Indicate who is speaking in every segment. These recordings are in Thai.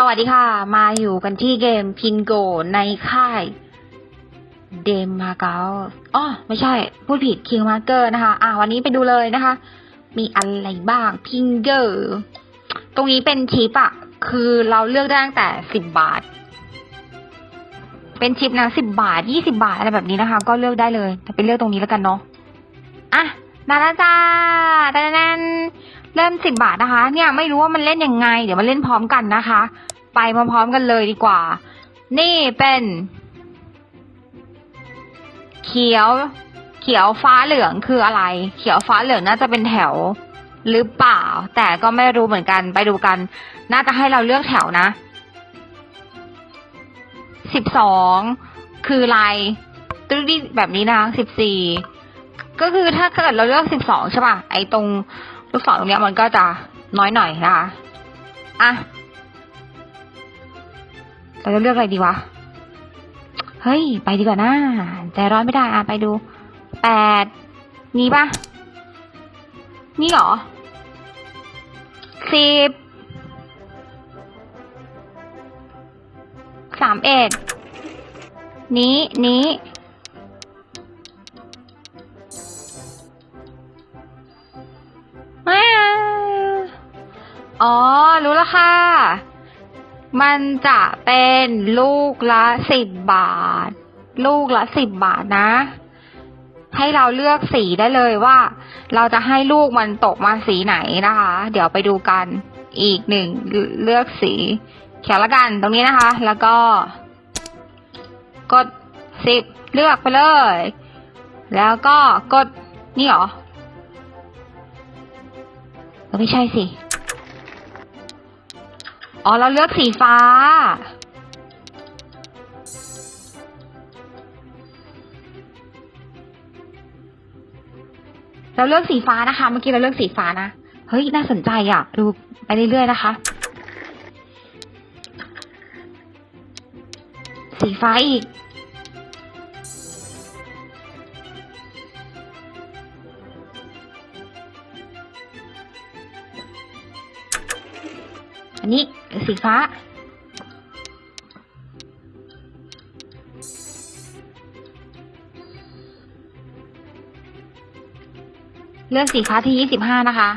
Speaker 1: สวัสดีค่ะ มาอยู่กันที่เกมพินโกในค่ายเดมมาเกาอ๋อไม่ใช่ พูดผิดคิงมาเกอร์นะคะ อะวันนี้ไปดูเลยนะคะ มีอะไรบ้างพิงเกอร์ตรงนี้เป็นชิปอะคือเราเลือกได้ตั้งแต่สิบบาท เป็นชิปนะสิบบาทยี่สิบาทอะไรแบบนี้นะคะ ก็เลือกได้เลยแต่ไปเลือกตรงนี้แล้วกันเนาะอะมาแล้วจ้าแตนๆ เริ่มสิบบาทนะคะ เนี่ยไม่รู้ว่ามันเล่นยังไง เดี๋ยวมาเล่นพร้อมกันนะคะ ไปพร้อมๆกันเลยดีกว่า นี่เป็น เขียว เขียวฟ้าเหลืองคืออะไร เขียวฟ้าเหลืองน่าจะเป็นแถวหรือเปล่า แต่ก็ไม่รู้เหมือนกันไปดูกัน น่าจะให้เราเลือกแถวนะสิบสองคือลายตุ้ยแบบนี้นะคะสิบสี่ก็คือถ้าเกิดเราเลือกสิบสองใช่ป่ะไอ้ตรง ลูกศรตรงนี้มันก็จะน้อยหน่อยนะคะ อะ เราจะเลือกอะไรดีวะ เฮ้ย ไปดีกว่านะใจร้อนไม่ได้ อะ ไปดูแปดนี่ปะนี่เหรอสิบสามเอ็ดนี้นี้ อ๋อ รู้แล้วค่ะ มันจะเป็นลูกละสิบบาท ลูกละสิบบาทนะ ให้เราเลือกสีได้เลยว่า เราจะให้ลูกมันตกมาสีไหนนะคะ เดี๋ยวไปดูกันอีกหนึ่งเลือกสี เขียวละกันตรงนี้นะคะ แล้วก็ กดสิบเลือกไปเลย แล้วก็กดนี่เหรอไม่ใช่สิ อ๋อ เราเลือกสีฟ้า เราเลือกสีฟ้านะคะ เมื่อกี้เราเลือกสีฟ้านะ เฮ้ย น่าสนใจอะ ดูไปเรื่อยๆนะคะ สีฟ้าอีก นนี้สีฟ้า เลือกสีฟ้าที่ยี่สิบห้านะคะ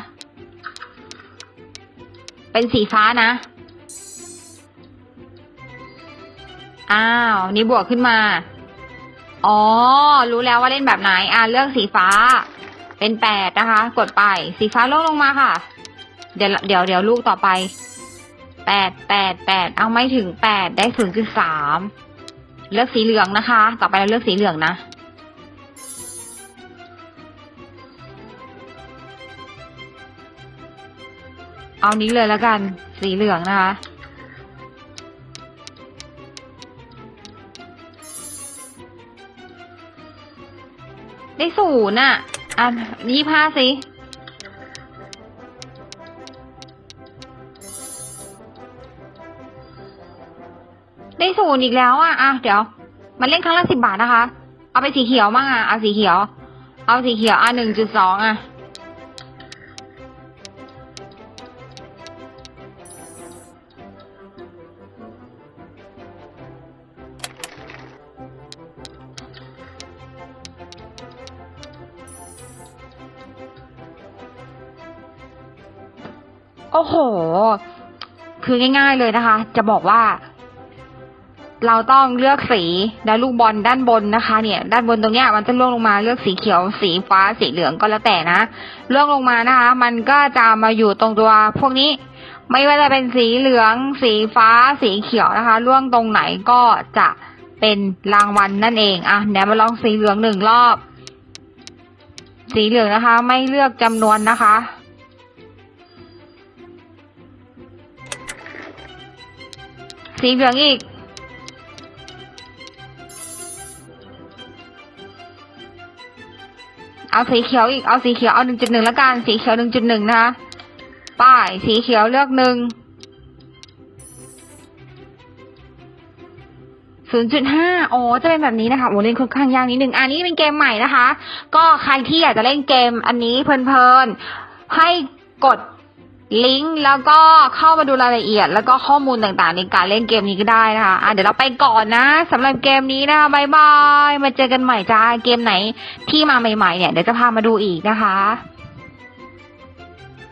Speaker 1: เป็นสีฟ้านะ อ้าว นี่บวกขึ้นมา อ๋อ รู้แล้วว่าเล่นแบบไหน อ่าเลือกสีฟ้า เป็นแปดนะคะ กดไป สีฟ้าลงลงมาค่ะ เดี๋ยวเดี๋ยวเดี๋ยวลูกต่อไป แปดแปดแปดเอาไม่ถึงแปดได้ศูนย์จุดสามเลือกสีเหลืองนะคะ ต่อไปเราเลือกสีเหลืองนะ เอานี้เลยแล้วกัน สีเหลืองนะคะ ได้ศูนย์อะ อะยี่ห้าสิ ได้ศูนย์อีกแล้วอะอะเดี๋ยว มันเล่นครั้งละสิบบาทนะคะ เอาไปสีเขียวมั่งอะเอาสีเขียว เอาสีเขียวอะหนึ่งจุดสองอะโอ้โห คือง่าย ๆเลยนะคะ จะบอกว่า เราต้องเลือกสีแล้วลูกบอลด้านบนนะคะ เนี่ย ด้านบนตรงเนี้ยมันจะล่วงลงมาเลือกสีเขียว สีฟ้าสีเหลืองก็แล้วแต่นะล่วงลงมานะคะ มันก็จะมาอยู่ตรงตัวพวกนี้ ไม่ว่าจะเป็นสีเหลือง สีฟ้า สีเขียวนะคะล่วงตรงไหนก็จะเป็นรางวัลนั่นเองอะเดี๋ยวมาลองสีเหลืองหนึ่งรอบ สีเหลืองนะคะ ไม่เลือกจำนวนนะคะสีเหลืองอีก เอาสีเขียวอีก เอาสีเขียวเอาหนึ่งจุดหนึ่งแล้วกัน สีเขียวหนึ่งจุดหนึ่งนะคะ ป้าย สีเขียวเลือกหนึ่งศูนย์จุดห้าโอ้จะเป็นแบบนี้นะคะ โอ้เล่นค่อนข้างยากนิดนึง อันนี้เป็นเกมใหม่นะคะ ก็ใครที่อยากจะเล่นเกมอันนี้เพลินๆ ให้กด ลิงก์แล้วก็เข้ามาดูรายละเอียด แล้วก็ข้อมูลต่างๆ ในการเล่นเกมนี้ก็ได้นะคะอะเดี๋ยวเราไปก่อนนะสำหรับเกมนี้นะคะบายบายมาเจอกันใหม่จ้าเกมไหนที่มาใหม่ๆเนี่ยเดี๋ยวจะพามาดูอีกนะคะ